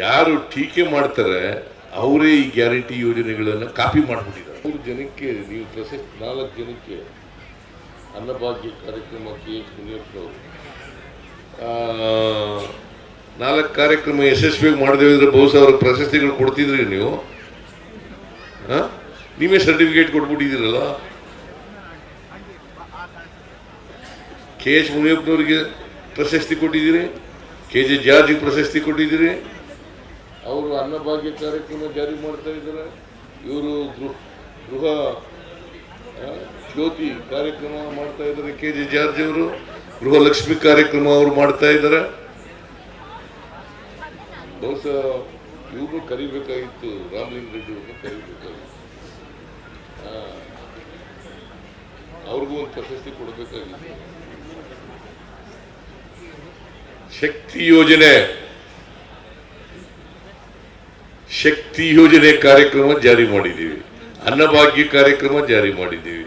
ಯಾರು ಟೀಕೆ ಮಾಡ್ತಾರೆ, ಅವರೇ ಈ ಗ್ಯಾರಂಟಿ ಯೋಜನೆಗಳನ್ನು ಕಾಪಿ ಮಾಡಿಬಿಟ್ಟಿದ್ದಾರೆ. ಮೂರು ಜನಕ್ಕೆ, ನೀವು ಪ್ರಶಸ್ತಿ, ನಾಲ್ಕು ಜನಕ್ಕೆ ಅನ್ನಭಾಗ್ಯ ಕಾರ್ಯಕ್ರಮ ಕೆ ಎಚ್ ಮುನಿಯಪ್ಪನವರು. ನಾಲ್ಕು ಕಾರ್ಯಕ್ರಮ ಯಶಸ್ವಿಯಾಗಿ ಮಾಡದೇ ಇದ್ರೆ ಬಹುಶಃ ಅವ್ರಿಗೆ ಪ್ರಶಸ್ತಿಗಳು ಕೊಡ್ತಿದ್ರಿ ನೀವು. ಹಾಂ? ನೀವೇ ಸರ್ಟಿಫಿಕೇಟ್ ಕೊಟ್ಬಿಟ್ಟಿದ್ದೀರಲ್ಲ? ಕೆ ಎಚ್ ಮುನಿಯಪ್ಪನವರಿಗೆ ಪ್ರಶಸ್ತಿ ಕೊಟ್ಟಿದ್ದೀರಿ, ಕೆ ಜೆ ಜಾರ್ಜಿಗೆ ಪ್ರಶಸ್ತಿ ಕೊಟ್ಟಿದ್ದೀರಿ ಅವರು ಅನ್ನಭಾಗ್ಯ ಕಾರ್ಯಕ್ರಮ ಜಾರಿ ಮಾಡ್ತಾ ಇದ್ದಾರೆ. ಇವರು ಗೃಹ ಗೃಹ ಜ್ಯೋತಿ ಕಾರ್ಯಕ್ರಮ ಮಾಡ್ತಾ ಇದ್ದಾರೆ. ಕೆ ಜೆ ಜಾರ್ಜ್ ಅವರು ಗೃಹಲಕ್ಷ್ಮಿ ಕಾರ್ಯಕ್ರಮ ಅವರು ಮಾಡ್ತಾ ಇದ್ದಾರೆ. ಬಹುಶಃ ಇವ್ರನ್ನೂ ಕರಿಬೇಕಾಗಿತ್ತು. ರಾಮಲಿಂಗ ರೆಡ್ಡಿ ಅವ್ರನ್ನೂ ಕರಿಬೇಕಾಗಿತ್ತು. ಅವ್ರಿಗೂ ಒಂದು ಪ್ರಶಸ್ತಿ ಕೊಡಬೇಕಾಗಿತ್ತು. ಶಕ್ತಿ ಯೋಜನೆ. ಶಕ್ತಿ ಯೋಜನೆ ಕಾರ್ಯಕ್ರಮ ಜಾರಿ ಮಾಡಿದ್ದೀವಿ. ಅನ್ನಭಾಗ್ಯ ಕಾರ್ಯಕ್ರಮ ಜಾರಿ ಮಾಡಿದ್ದೀವಿ.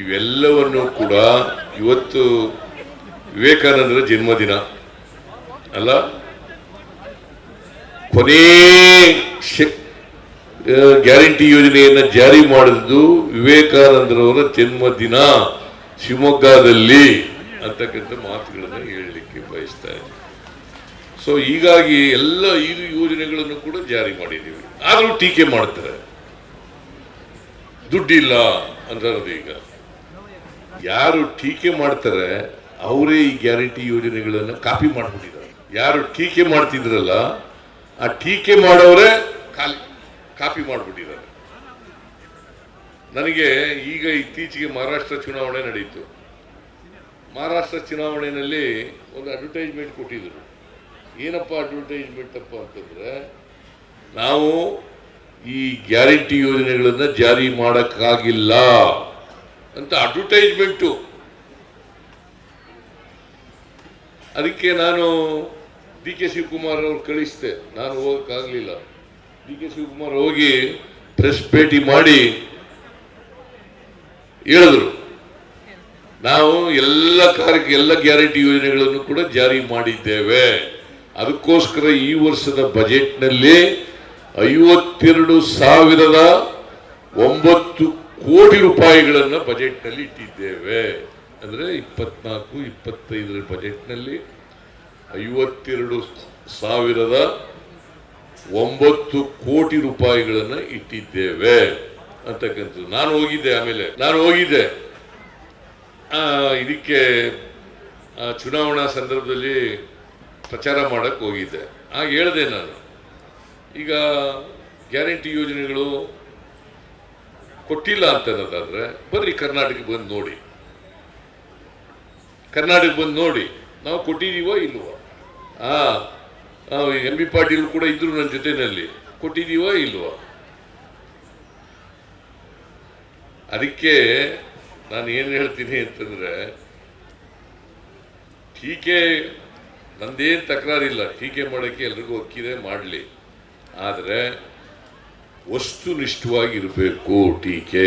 ಇವೆಲ್ಲವನ್ನು ಕೂಡ ಇವತ್ತು ವಿವೇಕಾನಂದರ ಜನ್ಮದಿನ. ಅಲ್ಲ? ಕೊನೇ ಗ್ಯಾರಂಟಿ ಯೋಜನೆಯನ್ನು ಜಾರಿ ಮಾಡಿದ್ದು ವಿವೇಕಾನಂದರವರ ಜನ್ಮದಿನ ಶಿವಮೊಗ್ಗದಲ್ಲಿ. ಅಂತಕ್ಕಂಥ ಮಾತುಗಳನ್ನು ಹೇಳಲಿಕ್ಕೆ ಬಯಸ್ತಾ ಇದ್ದೀನಿ. ಸೊ ಹೀಗಾಗಿ ಎಲ್ಲ ಐದು ಯೋಜನೆಗಳನ್ನು ಕೂಡ ಜಾರಿ ಮಾಡಿದ್ದೀವಿ. ಆದರೂ ಟೀಕೆ ಮಾಡ್ತಾರೆ. ದುಡ್ಡಿಲ್ಲ ಅಂತಾರದು ಈಗ. ಯಾರು ಟೀಕೆ ಮಾಡ್ತಾರೆ, ಅವರೇ ಈ ಗ್ಯಾರಂಟಿ ಯೋಜನೆಗಳನ್ನು ಕಾಪಿ ಮಾಡ್ಬಿಟ್ಟಿದ್ದಾರೆ. ಯಾರು ಟೀಕೆ ಮಾಡ್ತಿದ್ರಲ್ಲ, ಆ ಟೀಕೆ ಮಾಡೋರೇ ಖಾಲಿ, ಕಾಪಿ ಮಾಡಿಬಿಟ್ಟಿದ್ದಾರೆ. ನನಗೆ ಈಗ ಇತ್ತೀಚೆಗೆ ಮಹಾರಾಷ್ಟ್ರ ಚುನಾವಣೆ ನಡೆಯಿತು ಮಹಾರಾಷ್ಟ್ರ ಚುನಾವಣೆಯಲ್ಲಿ ಒಂದು ಅಡ್ವರ್ಟೈಸ್ಮೆಂಟ್ ಕೊಟ್ಟಿದ್ರು. ಏನಪ್ಪ ಅಡ್ವರ್ಟೈಸ್ಮೆಂಟ್ ಅಪ್ಪ ಅಂತಂದ್ರೆ, ನಾವು ಈ ಗ್ಯಾರಂಟಿ ಯೋಜನೆಗಳನ್ನು ಜಾರಿ ಮಾಡೋಕ್ಕಾಗಿಲ್ಲ ಅಂತ ಅಡ್ವರ್ಟೈಸ್ಮೆಂಟು ಅದಕ್ಕೆ ನಾನು ಡಿ ಕೆ ಶಿವಕುಮಾರ್ ಅವ್ರು ಕಳಿಸಿದೆ. ನಾನು ಹೋಗಕ್ಕಾಗಲಿಲ್ಲ. ಡಿ ಕೆ ಶಿವಕುಮಾರ್ ಹೋಗಿ ಪ್ರೆಸ್ ಭೇಟಿ ಮಾಡಿ ಹೇಳಿದ್ರು. ನಾವು ಎಲ್ಲ ಕಾರ್ಯ ಎಲ್ಲ ಗ್ಯಾರಂಟಿ ಯೋಜನೆಗಳನ್ನು ಕೂಡ ಜಾರಿ ಮಾಡಿದ್ದೇವೆ. ಅದಕ್ಕೋಸ್ಕರ ಈ ವರ್ಷದ ಬಜೆಟ್ನಲ್ಲಿ ಐವತ್ತೆರಡು ಸಾವಿರದ ಒಂಬತ್ತು ಕೋಟಿ ರೂಪಾಯಿಗಳನ್ನು ಬಜೆಟ್ನಲ್ಲಿ ಇಟ್ಟಿದ್ದೇವೆ. ಅಂದರೆ ಇಪ್ಪತ್ನಾಲ್ಕು, ಇಪ್ಪತ್ತೈದರ ಬಜೆಟ್ನಲ್ಲಿ ಐವತ್ತೆರಡು ಸಾವಿರದ ಒಂಬತ್ತು ಕೋಟಿ ರೂಪಾಯಿಗಳನ್ನು ಇಟ್ಟಿದ್ದೇವೆ. ಅಂತಕ್ಕಂಥದ್ದು. ನಾನು ಹೋಗಿದ್ದೆ ಆಮೇಲೆ. ನಾನು ಹೋಗಿದ್ದೆ. ಇದಕ್ಕೆ ಚುನಾವಣಾ ಸಂದರ್ಭದಲ್ಲಿ ಪ್ರಚಾರ ಮಾಡಕ್ಕೆ ಹೋಗಿದ್ದೆ. ಆಗ ಹೇಳಿದೆ ನಾನು, ಈಗ ಗ್ಯಾರಂಟಿ ಯೋಜನೆಗಳು ಕೊಟ್ಟಿಲ್ಲ ಅಂತ ಅನ್ನೋದಾದ್ರೆ ಬರ್ರಿ ಕರ್ನಾಟಕ ಬಂದು ನೋಡಿ. ಕರ್ನಾಟಕ ಬಂದು ನೋಡಿ, ನಾವು ಕೊಟ್ಟಿದೀವೋ ಇಲ್ವೋ? ಆ ಎಂ ಬಿ ಪಾಟೀಲ್ ಕೂಡ ಇದ್ರು ನನ್ನ ಜೊತೆಯಲ್ಲಿ ಕೊಟ್ಟಿದೀವೋ ಇಲ್ವೋ? ಅದಕ್ಕೆ ನಾನು ಏನು ಹೇಳ್ತೀನಿ ಅಂತಂದ್ರೆ ಟೀಕೆ ನಂದೇನು ತಕರಾರಿಲ್ಲ ಟೀಕೆ ಮಾಡೋಕ್ಕೆ ಎಲ್ರಿಗೂ ಒಕ್ಕಿದೆ ಮಾಡಲಿ. ಆದರೆ ವಸ್ತುನಿಷ್ಠವಾಗಿರಬೇಕು ಟೀಕೆ